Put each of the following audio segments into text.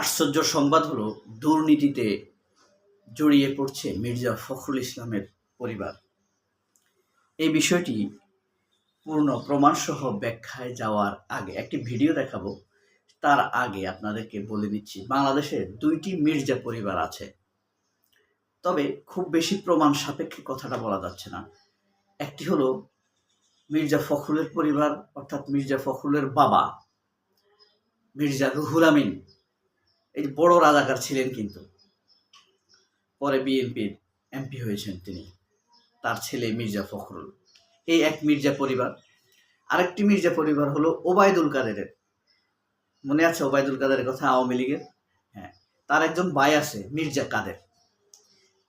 আশ্চর্য সংবাদ হলো, দুর্নীতিতে জড়িয়ে পড়ছে মির্জা ফখরুল ইসলামের পরিবার। এই বিষয়টি পূর্ণ প্রমাণসহ ব্যাখ্যায় যাওয়ার আগে একটি ভিডিও দেখাবো। তার আগে আপনাদেরকে বলে নিচ্ছি, বাংলাদেশে দুইটি মির্জা পরিবার আছে। তবে খুব বেশি প্রমাণ সাপেক্ষে কথাটা বলা যাচ্ছে না। একটি হলো মির্জা ফখরুলের পরিবার, অর্থাৎ মির্জা ফখরুলের বাবা, মির্জা রুহুল আমিন। এই বড় রাজাকার ছিলেন কিন্তু। পরে বিএনপির এমপি হয়েছেন তিনি। তার ছেলে মির্জা ফখরুল। এই এক মির্জা পরিবার। আরেকটি মির্জা পরিবার হলো ওবায়দুল কাদেরের। মনে আছে ওবায়দুল কাদেরের কথা? আওয়ামী লীগের? হ্যাঁ। তার একজন ভাই আছে, মির্জা কাদের।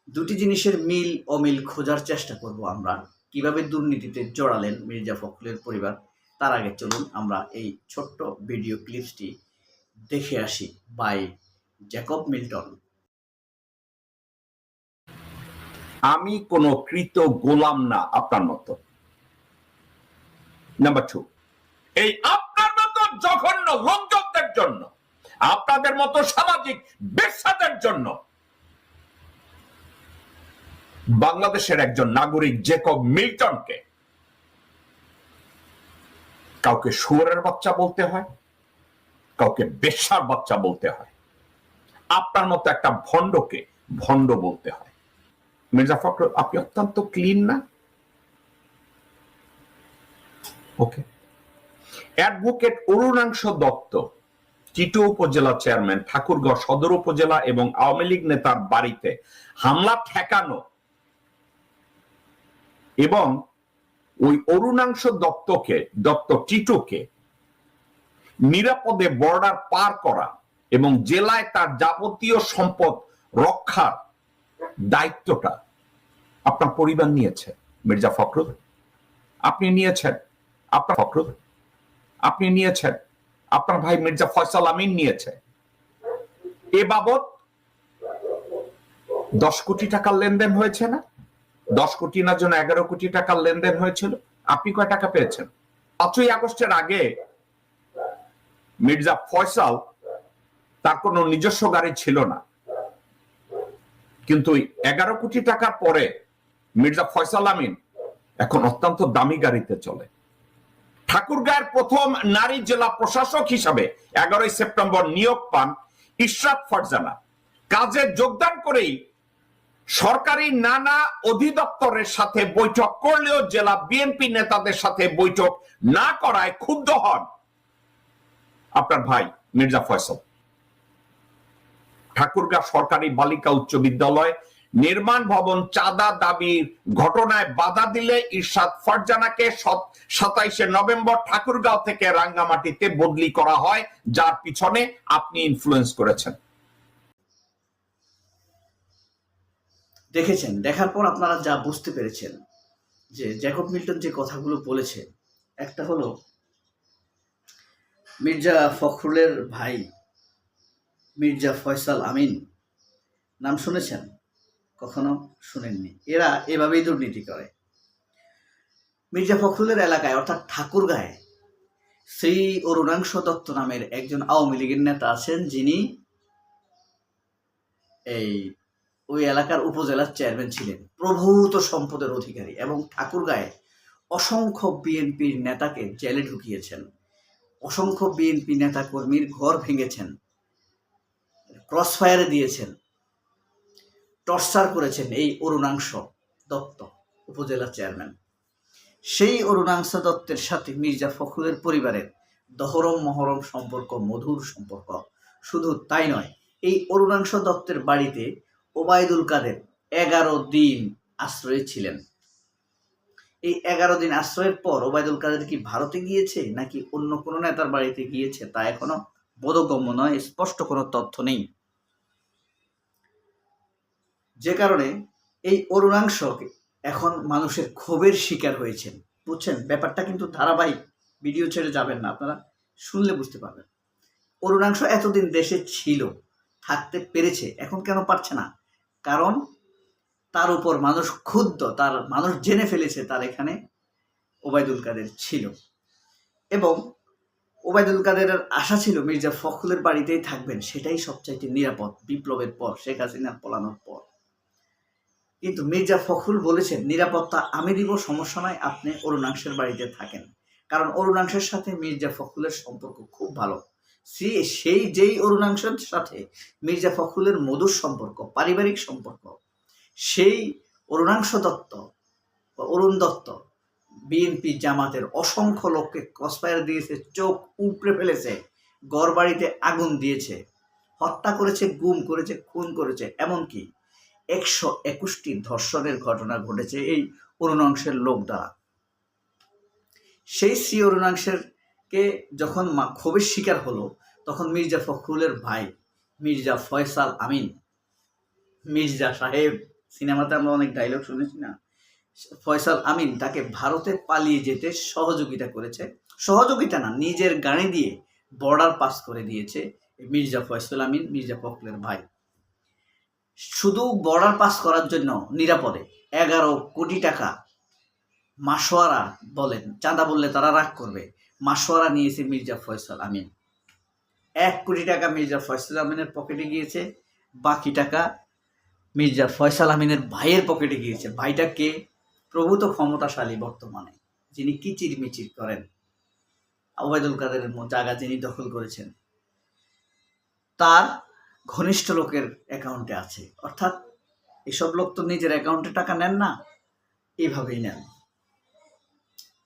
দুটি জিনিসের মিল অমিল খোঁজার চেষ্টা করব আমরা। কীভাবে দুর্নীতিতে জড়ালেন মির্জা ফখরুলের পরিবার? তার আগে চলুন আমরা এই ছোট্ট ভিডিও ক্লিপসটি দেখে আসি। বাই জ্যাকব মিল্টন আমি কোনো কৃত গোলাম না, আপনার মতো। নাম্বার টু এই আপনার মতো জঘন্য লোকজনদের জন্য, আপনাদের মতো সামাজিক বেশ্যাদের জন্য, বাংলাদেশের একজন নাগরিক জেকব মিল্টনকে কাউকে শুয়ারের বাচ্চা বলতে হয়? কাউকে বেশ্যার বাচ্চা বলতে হয়। আপনার মতো একটা ভণ্ডকে ভণ্ড বলতে হয়। মির্জা ফখরুল, আপনি অত্যন্ত ক্লিন না? ওকে অ্যাডভোকেট অরুণাংশ দত্ত, টিটু উপজেলা চেয়ারম্যান ঠাকুরগাঁও সদর উপজেলা এবং আওয়ামী লীগ নেতার বাড়িতে হামলা ঠেকানো এবং ওই অরুণাংশ দত্তকে, দত্ত টিটুকে নিরাপদে বর্ডার পার করা এবং জেলায় তার যাবতীয় সম্পদ রক্ষার দায়িত্বটা আপনার পরিবার নিয়েছে, মির্জা ফখরুল। আপনি নিয়েছেন, আপনার ফখরুল। আপনি নিয়েছেন, আপনার ভাই মির্জা ফয়সাল আমিন নিয়েছে। এ বাবদ দশ কোটি টাকার লেনদেন হয়েছে না? দশ কোটি না জন্য এগারো কোটি টাকার লেনদেন হয়েছিল? আপনি কয় টাকা পেয়েছেন? পাঁচই আগস্টের আগে মির্জা ফয়সাল তার কোনো নিজস্ব গাড়ি ছিল না। কিন্তু এগারো কোটি টাকার পরে মির্জা ফয়সাল আমিন এখন অত্যন্ত দামি গাড়িতে চলে। ঠাকুরগাঁয়ের প্রথম নারী জেলা প্রশাসক হিসাবে এগারোই সেপ্টেম্বর নিয়োগ পান ইশরাত ফরজানা। কাজে যোগদান করেই সরকারি নানা অধিদপ্তরের সাথে বৈঠক করলেও জেলা বিএনপি নেতাদের সাথে বৈঠক না করায় ক্ষুব্ধ হন। আপনার ভাই মির্জা ফয়সল। ঠাকুরগাঁ সরকারি বালিকা উচ্চ বিদ্যালয় নির্মাণ ভবন চাঁদা দাবির ঘটনায় বাধা দিলে ইরশাদ ফারজানাকে সাতাইশে নভেম্বর ঠাকুরগাঁও থেকে রাঙ্গামাটিতে বদলি করা হয়, যার পিছনে আপনি ইনফ্লুয়েন্স করেছেন। দেখেছেন, দেখার পর আপনারা যা বুঝতে পেরেছেন, যে জ্যাকব মিল্টন যে কথাগুলো বলেছে, একটা হলো মির্জা ফখরুলের ভাই মির্জা ফয়সাল আমিন। নাম শুনেছেন? কখনো শুনেননি। এরা এভাবেই দুর্নীতি করে। মির্জা ফখরুলের এলাকায়, অর্থাৎ ঠাকুরগাঁয়ে, শ্রী অরুণাংশ দত্ত নামের একজন আওয়ামী লীগের নেতা আছেন যিনি এই, ওই এলাকার উপজেলার চেয়ারম্যান ছিলেন, প্রভূত সম্পদের অধিকারী এবং ঠাকুরগাঁয়ে অসংখ্য বিএনপির নেতাকে জেলে ঢুকিয়েছেন। অসংখ্য বিএনপি নেতা কর্মীর ঘর ভেঙেছেন ক্রসফায়ারে দিয়েছেন টর্চার করেছেন এই অরুণাংশ দত্ত উপজেলা চেয়ারম্যান সেই অরুণাংশ দত্তের সাথে মির্জা ফখরুলের পরিবারের দহরম মহরম সম্পর্ক, মধুর সম্পর্ক, শুধু তাই নয়, এই অরুণাংশ দত্তের বাড়িতে ওবায়দুল কাদের এগারো দিন আশ্রয়ে ছিলেন। এই এগারো দিন আশ্রয়ের পর ওবায়দুল কাদের কি ভারতে গিয়েছে নাকি অন্য কোনো নেতার বাড়িতে গিয়েছে তা এখনও বোধগম্য নয়, স্পষ্ট কোনো তথ্য নেই। যে কারণে এই অরুণাংশ এখন মানুষের ক্ষোভের শিকার হয়েছেন। বুঝছেন? ব্যাপারটা কিন্তু ধারাবাহিক। ভিডিও ছেড়ে যাবেন না, আপনারা শুনলে বুঝতে পারবেন। অরুণাংশ এতদিন দেশে ছিল, থাকতে পেরেছে, এখন কেন পারছে না? কারণ তার উপর মানুষ ক্ষুব্ধ, তার মানুষ জেনে ফেলেছে তার এখানে ওবায়দুল কাদের ছিল। এবং ওবায়দুল কাদেরের আশা ছিল মির্জা ফখরুলের বাড়িতেই থাকবেন, সেটাই সবচাইতে নিরাপদ, বিপ্লবের পর, শেখ হাসিনার পলানোর পর। কিন্তু মির্জা ফখরুল বলেছেন, নিরাপত্তা আমি দিব, সমস্যা নয় আপনি অরুণাংশের বাড়িতে থাকেন। কারণ অরুণাংশের সাথে মির্জা ফখরুলের সম্পর্ক খুব ভালো। সেই যেই অরুণাংশের সাথে মির্জা ফখরুলের মধুর সম্পর্ক, পারিবারিক সম্পর্ক সেই অরুণাংশ দত্ত অরুণ দত্ত বিএনপি জামাতের অসংখ্য লোককে ক্রসফায়ার দিয়েছে, চোখ উপড়ে ফেলেছে গড় বাড়িতে আগুন দিয়েছে, হত্যা করেছে, গুম করেছে, খুন করেছে, এমনকি একশো একুশটি ধর্ষণের ঘটনা ঘটেছে এই অরুণাংশের লোক দ্বারা। সেই শ্রী অরুণাংশের কে যখন ক্ষোভের শিকার হলো, তখন মির্জা ফখরুলের ভাই মির্জা ফয়সাল আমিন, মির্জা সাহেব সিনেমাতে আমরা অনেক ডায়লগ শুনেছি না। ফয়সাল আমিন তাকে ভারতে পালিয়ে যেতে সহযোগিতা করেছে। সহযোগিতা না, নিজের গাড়ি দিয়ে বর্ডার পাস করে দিয়েছে মির্জা ফয়সাল আমিন, মির্জা ফখরুলের ভাই। শুধু বর্ডার পাস করার জন্য নিরাপদে। এগারো কোটি টাকা মাসোয়ারা বলেন, চাঁদা বললে তারা রাগ করবে। মাসোয়ারা নিয়েছে মির্জা ফয়সাল আমিন। এক কোটি টাকা মির্জা ফয়সাল আমিনের পকেটে গিয়েছে। বাকি টাকা মির্জা ফয়সাল আমিনের ভাইয়ের পকেটে গিয়েছে। ভাইটা কে? প্রভূত ক্ষমতাশালী বর্তমানে, যিনি কিচির মিচির করেন। ওবায়দুল কাদেরের ম- জায়গা যিনি দখল করেছেন, তার ঘনিষ্ঠ লোকের অ্যাকাউন্টে আছে। অর্থাৎ এসব লোক তো নিজের অ্যাকাউন্টে টাকা নেন না, এভাবেই নেন।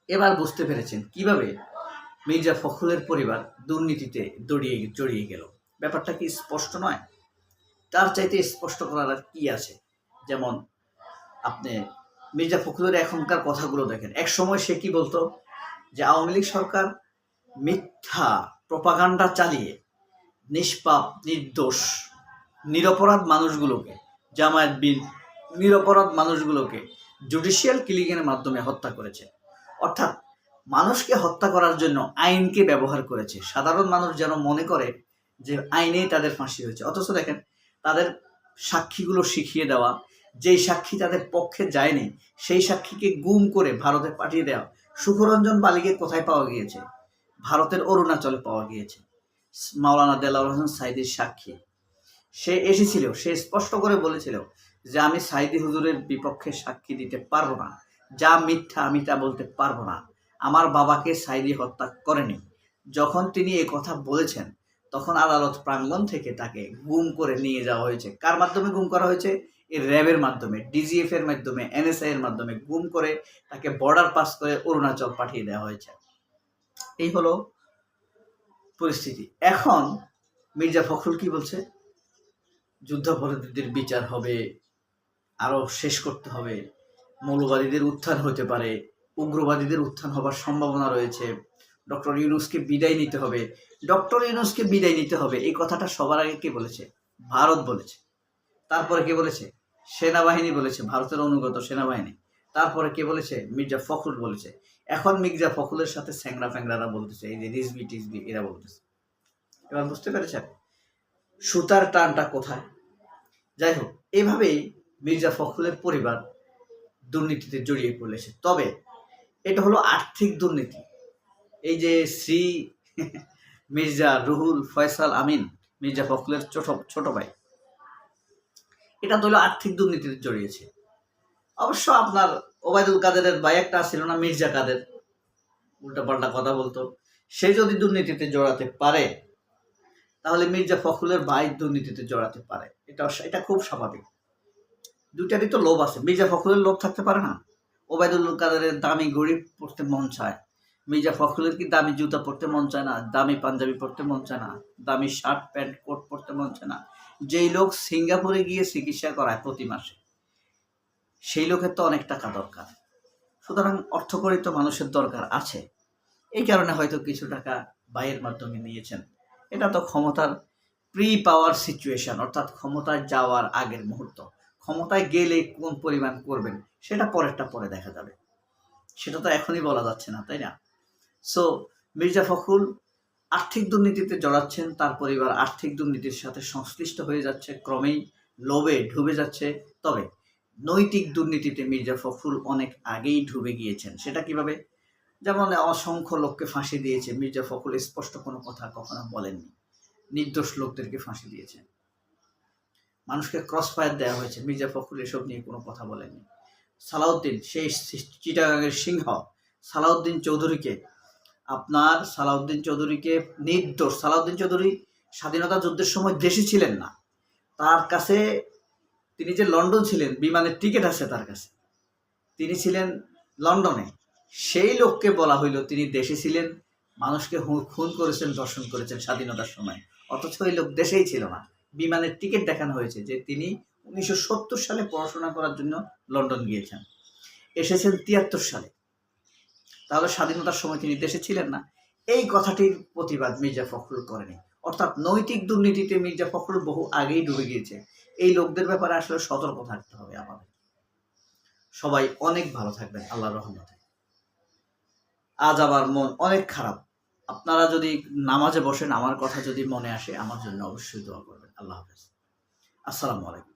এবার বুঝতে পেরেছেন কীভাবে মির্জা ফখরুলের পরিবার দুর্নীতিতে জড়িয়ে জড়িয়ে গেল। ব্যাপারটা কি স্পষ্ট নয়? তার চাইতে স্পষ্ট করার আর কি আছে? যেমন, আপনি মির্জা ফখরুলের এখনকার কথাগুলো দেখেন। এক সময় সে কি বলতো? যে আওয়ামী লীগ সরকার মিথ্যা প্রপাগান্ডা চালিয়ে নিষ্পাপ, নির্দোষ, নিরপরাধ মানুষগুলোকে, জামায়াত বিন, নিরপরাধ মানুষগুলোকে জুডিশিয়াল কিলিংয়ের মাধ্যমে হত্যা করেছে। অর্থাৎ মানুষকে হত্যা করার জন্য আইনকে ব্যবহার করেছে। সাধারণ মানুষ যেন মনে করে যে আইনেই তাদের ফাঁসি হয়েছে। অথচ দেখেন তাদের সাক্ষীগুলো শিখিয়ে দেওয়া, যেই সাক্ষী তাদের পক্ষে যায়নি, সেই সাক্ষীকে গুম করে ভারতে পাঠিয়ে দেওয়া, সুখরঞ্জন বালিকে কোথায় পাওয়া গিয়েছে? ভারতের অরুণাচলে পাওয়া গিয়েছে। মাওলানা দেলাওয়ার হোসেন সাইদির সাক্ষী। সে এসেছিল, সে স্পষ্ট করে বলেছিল যে আমি সাইদি হুজুরের বিপক্ষে সাক্ষী দিতে পারব না। যা মিথ্যা আমি তা বলতে পারব না। আমার বাবাকে সাইদি হত্যা করেনি। যখন তিনি এ কথা বলেছেন তখন আদালত প্রাঙ্গণ থেকে তাকে গুম করে নিয়ে যাওয়া হয়েছে। কার মাধ্যমে গুম করা হয়েছে? এই র্যাবের মাধ্যমে ডিজিএফ এর মাধ্যমে এনএসআই এর মাধ্যমে গুম করে তাকে বর্ডার পাস করে অরুণাচল পাঠিয়ে দেওয়া হয়েছে। এই হলো পরিস্থিতি। এখন মির্জা ফখরুল কি বলছে? যুদ্ধাপরাধীদের বিচার হবে, আরও শেষ করতে হবে। মৌলবাদীদের উত্থান হতে পারে, উগ্রবাদীদের উত্থান হবার সম্ভাবনা রয়েছে। ডক্টর ইউনুসকে বিদায় নিতে হবে। ডক্টর ইউনুসকে বিদায় নিতে হবে, এই কথাটা সবার আগে কে বলেছে? ভারত বলেছে। তারপরে কে বলেছে? সেনাবাহিনী বলেছে, ভারতের অনুগত সেনাবাহিনী। তারপরে কে বলেছে? মির্জা ফখরুল বলেছে। এখন মির্জা ফখরুলের সাথে স্যাংরা ফ্যাংরারা বলতেছে, এই যে রিজবি টিজবি এরা বলতেছে। এবার বুঝতে পেরেছেন? সুতার টানটা কোথায়? যাই হোক এইভাবেই মির্জা ফখরুলের পরিবার দুর্নীতিতে জড়িয়ে পড়েছে তবে এটা হলো আর্থিক দুর্নীতি। এই যে শ্রী মির্জা রুহুল ফয়সাল আমিন, মির্জা ফখরুলের ছোট ছোট ভাই। এটা তো আর্থিক দুর্নীতিতে জড়িয়েছে। অবশ্য আপনার ওবায়দুল কাদেরের ভাই একটা ছিল না, মির্জা কাদের। উল্টাপাল্টা কথা বলতো। সে যদি দুর্নীতিতে জড়াতে পারে, তাহলে মির্জা ফখরুলের ভাই দুর্নীতিতে জড়াতে পারে। এটা এটা খুব স্বাভাবিক। দুইটারই তো লোভ আছে। মির্জা ফখরুলের লোভ থাকতে পারে না। ওবায়দুল কাদেরের দামি গরিব পড়তে মন চায়। মির্জা ফখরুলের কি দামি জুতা পরতে মন চায় না? দামি পাঞ্জাবি পরতে মন চায় না? দামি শার্ট, প্যান্ট, কোট পরতে মন চায় না? যেই লোক সিঙ্গাপুরে গিয়ে চিকিৎসা করায় প্রতি মাসে, সেই লোকের তো অনেক টাকা দরকার। সুতরাং অর্থকরিত মানুষের দরকার আছে। এই কারণে হয়তো কিছু টাকা বাইয়ের মাধ্যমে নিয়েছেন। এটা তো ক্ষমতার প্রি পাওয়ার সিচুয়েশন অর্থাৎ ক্ষমতায় যাওয়ার আগের মুহূর্ত। ক্ষমতায় গেলে কোন পরিমাণ করবেন, সেটা পরেরটা পরে দেখা যাবে। সেটা তো এখনই বলা যাচ্ছে না, তাই না? সো মির্জা ফখরুল আর্থিক দুর্নীতিতে জড়াচ্ছেন, তার পরিবার আর্থিক দুর্নীতির সাথে সংশ্লিষ্ট হয়ে যাচ্ছে, ক্রমেই লোভে ডুবে যাচ্ছে। তবে নৈতিক দুর্নীতিতে মির্জা ফখরুল অনেক আগেই ডুবে গিয়েছেন, সেটা কীভাবে? যেমন অসংখ্য লোককে ফাঁসি দিয়েছে, মির্জা ফখরুল স্পষ্ট কোনো কথা কখনো বলেননি। নির্দোষ লোকদেরকে ফাঁসি দিয়েছেন মানুষকে ক্রস ফায়ার দেওয়া হয়েছে, মির্জা ফখরুল এসব নিয়ে কোনো কথা বলেননি। সালাউদ্দিন, সেই চিটাগাঙের সিংহ সালাউদ্দিন চৌধুরীকে আপনার সালাউদ্দিন চৌধুরীকে নির্দোষ। সালাউদ্দিন চৌধুরী স্বাধীনতা যুদ্ধের সময় দেশে ছিলেন না। তার কাছে তিনি যে লন্ডন ছিলেন, বিমানের টিকিট আছে তার কাছে। তিনি ছিলেন লন্ডনে। সেই লোককে বলা হইল তিনি দেশে ছিলেন, মানুষকে খুন করেছেন, দর্শন করেছেন স্বাধীনতার সময়। অথচ ওই লোক দেশেই ছিল না। বিমানের টিকিট দেখানো হয়েছে যে তিনি উনিশশো সত্তর সালে পড়াশোনা করার জন্য লন্ডন গিয়েছেন। এসেছেন তিয়াত্তর সালে। তাহলে স্বাধীনতার সময় তিনি দেশে ছিলেন না। এই কথাটির প্রতিবাদ মির্জা ফখরুল করেনি। অর্থাৎ নৈতিক দুর্নীতিতে মির্জা ফখরুল বহু আগেই ডুবে গিয়েছে। এই লোকদের ব্যাপারে আসলে সতর্ক থাকতে হবে আমাদের। সবাই অনেক ভালো থাকবেন আল্লাহ রহমতে। আজ আমার মন অনেক খারাপ। আপনারা যদি নামাজে বসেন, আমার কথা যদি মনে আসে, আমার জন্য অবশ্যই দোয়া করবেন। আল্লাহ হাফেজ। আসসালামু আলাইকুম।